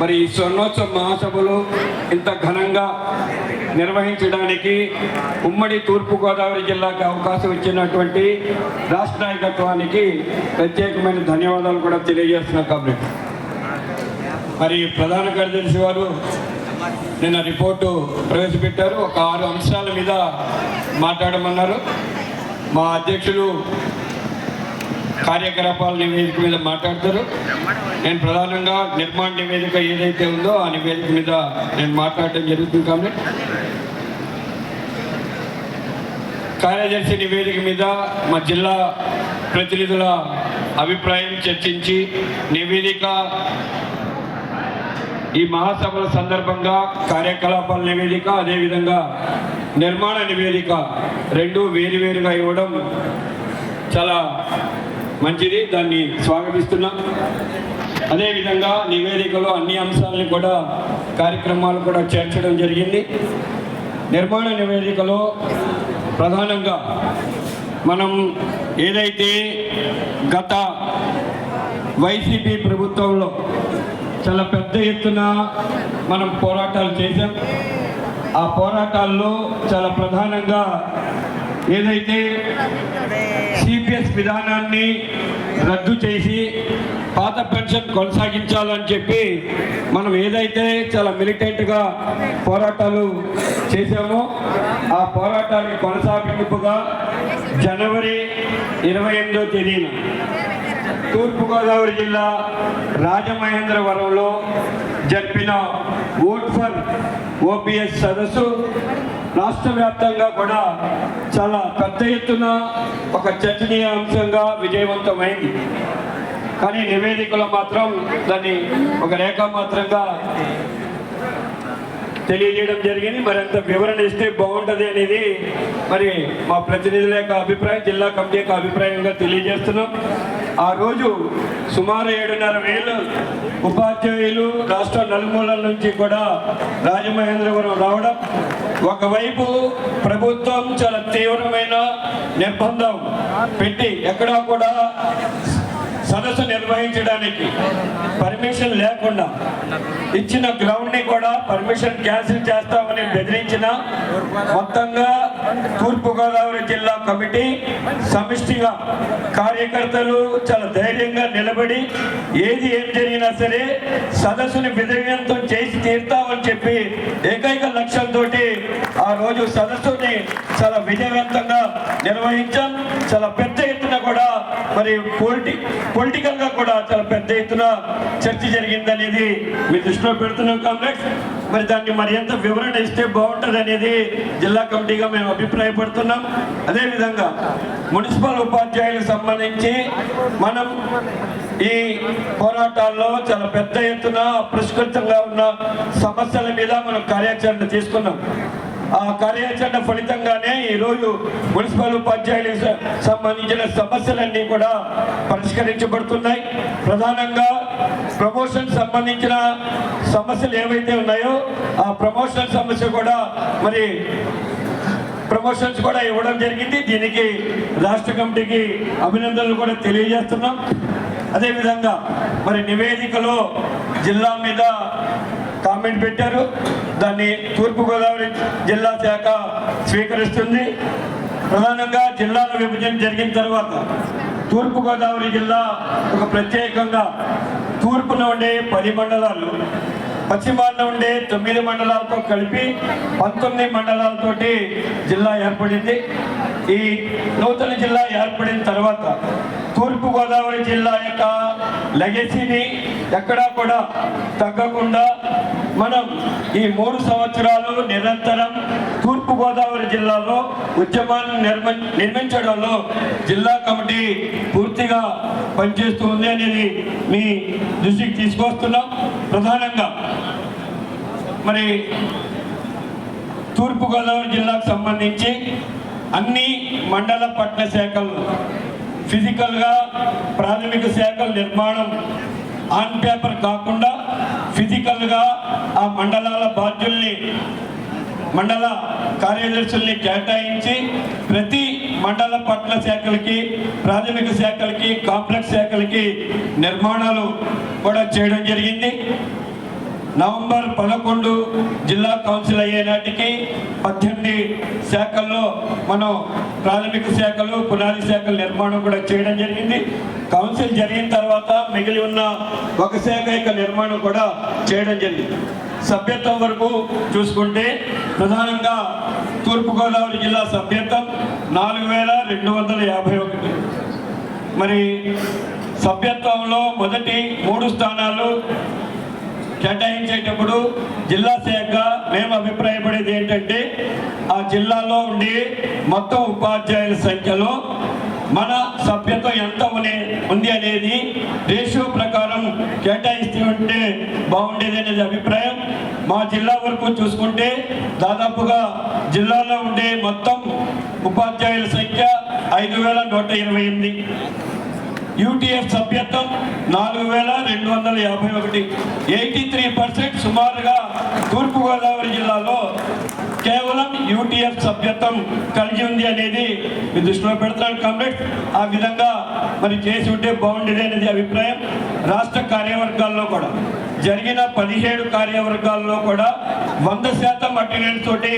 మరి ఈ స్వర్ణోత్సవ మహాసభలు ఇంత ఘనంగా నిర్వహించడానికి ఉమ్మడి తూర్పుగోదావరి జిల్లాకి అవకాశం ఇచ్చినటువంటి రాష్ట్ర నాయకత్వానికి ప్రత్యేకమైన ధన్యవాదాలు కూడా తెలియజేస్తున్నా కాబట్టి. మరి ప్రధాన కార్యదర్శి వారు నిన్న రిపోర్టు ప్రవేశపెట్టారు. ఒక ఆరు అంశాల మీద మాట్లాడమన్నారు. మా అధ్యక్షులు కార్యకలాపాల నివేదిక మీద మాట్లాడతారు. నేను ప్రధానంగా నిర్మాణ నివేదిక ఏదైతే ఉందో ఆ నివేదిక మీద నేను మాట్లాడటం జరుగుతుంది కాబట్టి. కార్యదర్శి నివేదిక మీద మా జిల్లా ప్రతినిధుల అభిప్రాయం చర్చించి నివేదిక ఈ మహాసభల సందర్భంగా కార్యకలాపాల నివేదిక అదేవిధంగా నిర్మాణ నివేదిక రెండు వేరువేరుగా ఇవ్వడం చాలా మంచిది దాన్ని స్వాగతిస్తున్నాం. అదేవిధంగా నివేదికలో అన్ని అంశాలను కూడా కార్యక్రమాలు కూడా చేర్చడం జరిగింది. నిర్మాణ నివేదికలో ప్రధానంగా మనం ఏదైతే గత వైసీపీ ప్రభుత్వంలో చాలా పెద్ద ఎత్తున మనం పోరాటాలు చేశాం. ఆ పోరాటాల్లో చాలా ప్రధానంగా ఏదైతే సిపిఎస్ విధానాన్ని రద్దు చేసి పాత పెన్షన్ కొనసాగించాలని చెప్పి మనం ఏదైతే చాలా మిలిటెంట్గా పోరాటాలు చేశామో ఆ పోరాటాన్ని కొనసాగింపుగా జనవరి ఇరవై ఎనిమిదో తేదీన తూర్పుగోదావరి జిల్లా రాజమహేంద్రవరంలో జరిపిన ఓట్ ఫర్ ఓపీఎస్ సదస్సు రాష్ట్ర వ్యాప్తంగా కూడా చాలా పెద్ద ఎత్తున ఒక చర్చనీయ అంశంగా విజయవంతమైంది. కానీ నివేదికలో మాత్రం దాన్ని ఒక రేఖామాత్రంగా తెలియజేయడం జరిగింది. మరి అంత వివరణ ఇస్తే బాగుంటుంది అనేది మరి మా ప్రతినిధుల యొక్క అభిప్రాయం జిల్లా కమిటీ యొక్క అభిప్రాయంగా తెలియజేస్తున్నాం. ఆ రోజు సుమారు ఏడున్నర వేలు ఉపాధ్యాయులు రాష్ట్ర నలుమూలల నుంచి కూడా రాజమహేంద్రవరం రావడం ఒకవైపు ప్రభుత్వం చాలా తీవ్రమైన నిర్బంధం పెట్టి ఎక్కడా కూడా సదస్సు నిర్వహించడానికి పర్మిషన్ లేకుండా ఇచ్చిన గ్రౌండ్ని కూడా పర్మిషన్ క్యాన్సిల్ చేస్తామని బెదిరించిన మొత్తంగా తూర్పుగోదావరి జిల్లా కమిటీ సమిష్టిగా కార్యకర్తలు చాలా ధైర్యంగా నిలబడి ఏది ఏం జరిగినా సరే సదస్సుని విజయవంతం చేసి తీరుతామని చెప్పి ఏకైక లక్ష్యంతో ఆ రోజు సదస్సుని చాలా విజయవంతంగా నిర్వహించాం. చాలా పెద్ద ఎత్తున కూడా మరి పొలిటి పొలిటికల్గా కూడా చాలా పెద్ద ఎత్తున చర్చ జరిగిందనేది మీ దృష్టిలో పెడుతున్నాం కాంప్లెక్స్ మరి దాన్ని మరి ఎంత వివరణ ఇస్తే బాగుంటుంది అనేది జిల్లా కమిటీగా మేము అభిప్రాయపడుతున్నాం. అదేవిధంగా మున్సిపల్ ఉపాధ్యాయులకు సంబంధించి మనం ఈ పోరాటాల్లో చాలా పెద్ద ఎత్తున అపరిష్కృతంగా ఉన్న సమస్యల మీద మనం కార్యాచరణ తీసుకున్నాం. ఆ కార్యాచరణ ఫలితంగానే ఈరోజు మున్సిపల్ ఉపాధ్యాయులకు సంబంధించిన సమస్యలన్నీ కూడా పరిష్కరించబడుతున్నాయి. ప్రధానంగా ప్రమోషన్ సంబంధించిన సమస్యలు ఏవైతే ఉన్నాయో ఆ ప్రమోషన్ సమస్య కూడా మరి ప్రమోషన్స్ కూడా ఇవ్వడం జరిగింది. దీనికి రాష్ట్ర కమిటీకి అభినందనలు కూడా తెలియజేస్తున్నాం. అదేవిధంగా మరి నివేదికలో జిల్లా మీద కామెంట్ పెట్టారు. దాన్ని తూర్పుగోదావరి జిల్లా శాఖ స్వీకరిస్తుంది. ప్రధానంగా జిల్లాల విభజన జరిగిన తర్వాత తూర్పుగోదావరి జిల్లా ఒక ప్రత్యేకంగా తూర్పున ఉండే పది మండలాలు పశ్చిమాన ఉండే తొమ్మిది మండలాలతో కలిపి పంతొమ్మిది మండలాలతోటి జిల్లా ఏర్పడింది. ఈ నూతన జిల్లా ఏర్పడిన తర్వాత తూర్పుగోదావరి జిల్లా యొక్క లెగసీని ఎక్కడా కూడా తగ్గకుండా మనం ఈ మూడు సంవత్సరాలు నిరంతరం తూర్పుగోదావరి జిల్లాలో ఉద్యమాన్ని నిర్మ నిర్మించడంలో జిల్లా కమిటీ పూర్తిగా పనిచేస్తూ ఉంది అనేది మీ దృష్టికి తీసుకొస్తున్నాం. ప్రధానంగా మరి తూర్పుగోదావరి జిల్లాకు సంబంధించి అన్ని మండల పట్టణ శాఖలు ఫిజికల్గా ప్రాథమిక శాఖల నిర్మాణం ఆన్ పేపర్ కాకుండా ఫిజికల్గా ఆ మండలాల బాధ్యుల్ని మండల కార్యదర్శుల్ని కేటాయించి ప్రతి మండల పట్ల శాఖలకి ప్రాథమిక శాఖలకి కాంప్లెక్స్ శాఖలకి నిర్మాణాలు కూడా చేయడం జరిగింది. నవంబర్ పదకొండు జిల్లా కౌన్సిల్ అయ్యే నాటికి పద్దెనిమిది శాఖల్లో మనం ప్రాథమిక శాఖలు పునాది శాఖల నిర్మాణం కూడా చేయడం జరిగింది. కౌన్సిల్ జరిగిన తర్వాత మిగిలి ఉన్న ఒక శాఖ యొక్క నిర్మాణం కూడా చేయడం జరిగింది. సభ్యత్వం వరకు చూసుకుంటే ప్రధానంగా తూర్పుగోదావరి జిల్లా సభ్యత్వం నాలుగు వేల రెండు వందల యాభై ఒకటి. మరి సభ్యత్వంలో మొదటి మూడు స్థానాలు కేటాయించేటప్పుడు జిల్లా శాఖ మేము అభిప్రాయపడేది ఏంటంటే ఆ జిల్లాలో ఉండే మొత్తం ఉపాధ్యాయుల సంఖ్యలో మన సభ్యత్వం ఎంత ఉంది అనేది రేషియో ప్రకారం కేటాయిస్తూ ఉంటే బాగుండేది అనేది అభిప్రాయం. మా జిల్లా వరకు చూసుకుంటే దాదాపుగా జిల్లాలో ఉండే మొత్తం ఉపాధ్యాయుల సంఖ్య ఐదు వేల నూట ఇరవై ఎనిమిది. యూటీఎఫ్ సభ్యత్వం నాలుగు వేల రెండు వందల యాభై ఒకటి. ఎయిటీ త్రీ పర్సెంట్ సుమారుగా తూర్పుగోదావరి జిల్లాలో కేవలం యూటీఎఫ్ సభ్యత్వం కలిగి ఉంది అనేది మీ దృష్టిలో పెడుతున్నాను. కామ్రేడ్ ఆ విధంగా మరి చేసి ఉంటే బాగుండేది అనేది అభిప్రాయం రాష్ట్ర కార్యవర్గాల్లో కూడా. జరిగిన పదిహేడు కార్యవర్గాల్లో కూడా వంద శాతం అటెండెన్స్ తోటి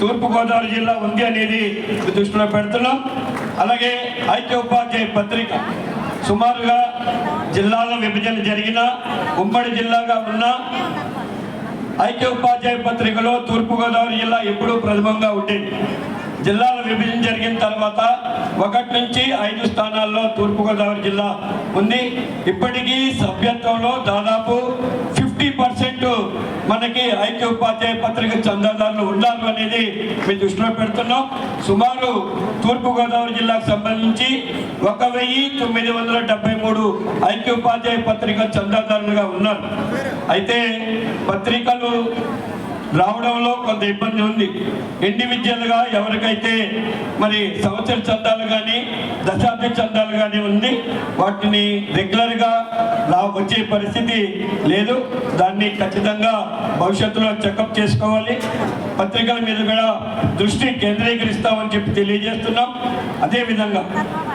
తూర్పుగోదావరి జిల్లా ఉంది అనేది దృష్టిలో పెడుతున్నాం. అలాగే ఐక్య ఉపాధ్యాయ పత్రిక సుమారుగా జిల్లాల విభజన జరిగిన ఉమ్మడి జిల్లాగా ఉన్న ఐక్య ఉపాధ్యాయ పత్రికలో తూర్పుగోదావరి జిల్లా ఎప్పుడూ ప్రథమంగా ఉండేది. జిల్లాల విభజన జరిగిన తర్వాత ఒకటి నుంచి ఐదు స్థానాల్లో తూర్పుగోదావరి జిల్లా ఉంది. ఇప్పటికీ సభ్యత్వంలో దాదాపు ఫిఫ్టీ పర్సెంట్ మనకి ఐక్య ఉపాధ్యాయ పత్రిక చందాదారులు ఉన్నారు అనేది మేము దృష్టిలో పెడుతున్నాం. సుమారు తూర్పుగోదావరి జిల్లాకు సంబంధించి ఒక వెయ్యి తొమ్మిది వందల డెబ్బై మూడు ఐక్య ఉపాధ్యాయ పత్రిక చందాదారులుగా ఉన్నారు. అయితే పత్రికలు రావడంలో కొంత ఇబ్బంది ఉంది. ఇండివిజువల్గా ఎవరికైతే మరి సంవత్సర చందాలు కానీ దశాబ్ది చందాలు కానీ ఉంది వాటిని రెగ్యులర్గా రా వచ్చే పరిస్థితి లేదు. దాన్ని ఖచ్చితంగా భవిష్యత్తులో చెకప్ చేసుకోవాలి. పత్రికల మీద కూడా దృష్టి కేంద్రీకరిస్తామని చెప్పి తెలియజేస్తున్నాం. అదేవిధంగా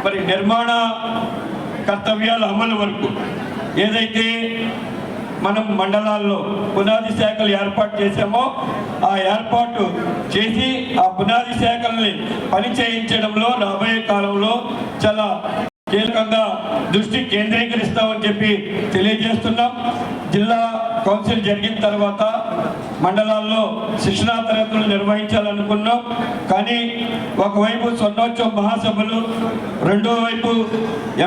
మరి నిర్మాణ కర్తవ్యాల అమలు వరకు ఏదైతే మనం మండలాల్లో పునాది శాఖలు ఏర్పాటు చేసామో ఆ ఏర్పాటు చేసి ఆ పునాది శాఖల్ని పని చేయించడంలో రాబోయే కాలంలో చాలా కీలకంగా దృష్టి కేంద్రీకరిస్తామని చెప్పి తెలియజేస్తున్నాం. జిల్లా కౌన్సిల్ జరిగిన తర్వాత మండలాల్లో శిక్షణా తరగతులు నిర్వహించాలనుకున్నాం. కానీ ఒకవైపు స్వర్ణోత్సవ మహాసభలు రెండో వైపు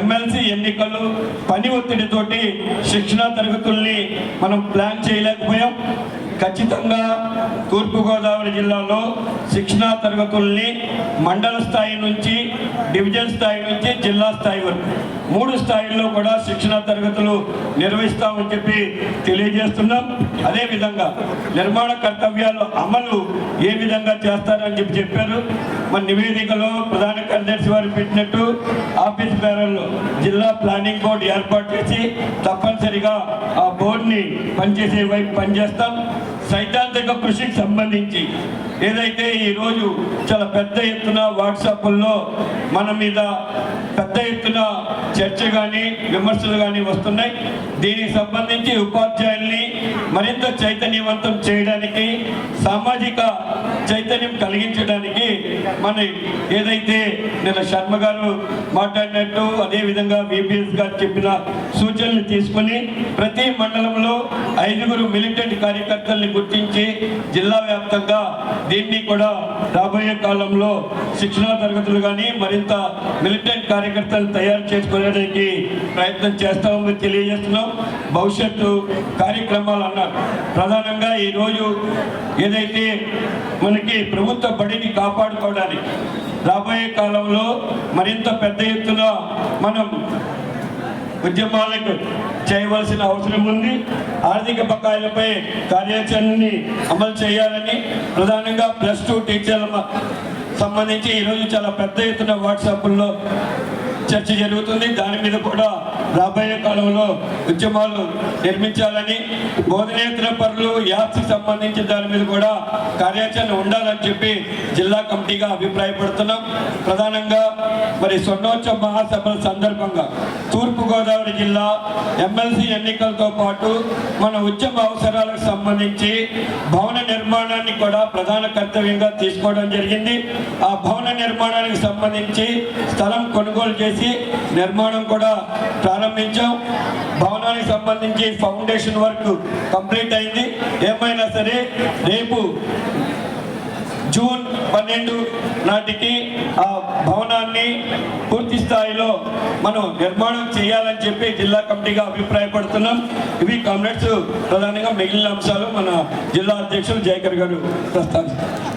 ఎమ్మెల్సీ ఎన్నికలు పని ఒత్తిడితోటి శిక్షణా తరగతుల్ని మనం ప్లాన్ చేయలేకపోయాం. ఖచ్చితంగా తూర్పుగోదావరి జిల్లాలో శిక్షణా తరగతుల్ని మండల స్థాయి నుంచి డివిజన్ స్థాయి నుంచి జిల్లా స్థాయి వరకు మూడు స్థాయిల్లో కూడా శిక్షణా తరగతులు నిర్వహిస్తామని చెప్పి తెలియజేస్తున్నాం. అదేవిధంగా నిర్మాణ కర్తవ్యాల అమలు ఏ విధంగా చేస్తారని చెప్పి చెప్పారు. మన నివేదికలో ప్రధాన కార్యదర్శి వారు పెట్టినట్టు ఆఫీస్ బేరల్లో జిల్లా ప్లానింగ్ బోర్డు ఏర్పాటు చేసి తప్పనిసరిగా ఆ బోర్డుని పనిచేసే వైపు పనిచేస్తాం. సైద్ధాంతిక కృషికి సంబంధించి ఏదైతే ఈరోజు చాలా పెద్ద ఎత్తున వాట్సాప్ల్లో మన మీద పెద్ద ఎత్తున చర్చ కానీ విమర్శలు కానీ వస్తున్నాయి. దీనికి సంబంధించి ఉపాధ్యాయుల్ని మరింత చైతన్యవంతం చేయడానికి సామాజిక చైతన్యం కలిగించడానికి మన ఏదైతే నిన్న శర్మ గారు మాట్లాడినట్టు అదేవిధంగా విపిఎస్ గారు చెప్పిన సూచనలు తీసుకొని ప్రతి మండలంలో ఐదుగురు మిలిటెంట్ కార్యకర్తల్ని గుర్తించి జిల్లా వ్యాప్తంగా దీన్ని కూడా రాబోయే కాలంలో శిక్షణా తరగతులు కానీ మరింత మిలిటెంట్ కార్యకర్తలు తయారు చేసుకోవడానికి ప్రయత్నం చేస్తామని తెలియజేస్తున్నాం. భవిష్యత్తు కార్యక్రమాలు అన్నారు. ప్రధానంగా ఈరోజు ఏదైతే మనకి ప్రభుత్వ బడిని కాపాడుకోవడానికి రాబోయే కాలంలో మరింత పెద్ద ఎత్తున మనం ఉద్యమాలకు చేయవలసిన అవసరం ఉంది. ఆర్థిక బకాయిలపై కార్యాచరణని అమలు చేయాలని ప్రధానంగా ప్లస్ టూ టీచర్ల సంబంధించి ఈరోజు చాలా పెద్ద ఎత్తున వాట్సాప్లో చర్చ జరుగుతుంది. దాని మీద కూడా రాబోయే కాలంలో ఉద్యమాలు నిర్మించాలని బోధనేతర పనులు యాప్స్ సంబంధించి దాని మీద కూడా కార్యాచరణ ఉండాలని చెప్పి జిల్లా కమిటీగా అభిప్రాయపడుతున్నాం. ప్రధానంగా మరి స్వర్ణోత్సవ మహాసభల సందర్భంగా తూర్పుగోదావరి జిల్లా ఎమ్మెల్సీ ఎన్నికలతో పాటు మన ఉద్యమ అవసరాలకు సంబంధించి భవన నిర్మాణాన్ని కూడా ప్రధాన కర్తవ్యంగా తీసుకోవడం జరిగింది. ఆ భవన నిర్మాణానికి సంబంధించి స్థలం కొనుగోలు చేసి నిర్మాణం కూడా ప్రారంభించాం. భవనానికి సంబంధించి ఫౌండేషన్ వర్క్ కంప్లీట్ అయింది. ఏమైనా సరే రేపు జూన్ పన్నెండు నాటికి ఆ భవనాన్ని పూర్తి స్థాయిలో మనం నిర్మాణం చేయాలని చెప్పి జిల్లా కమిటీగా అభిప్రాయపడుతున్నాం. ఇవి కామ్రేడ్స్ ప్రధానంగా మిగిలిన అంశాలు మన జిల్లా అధ్యక్షులు జయకర్ గారు ప్రస్తావిస్తారు.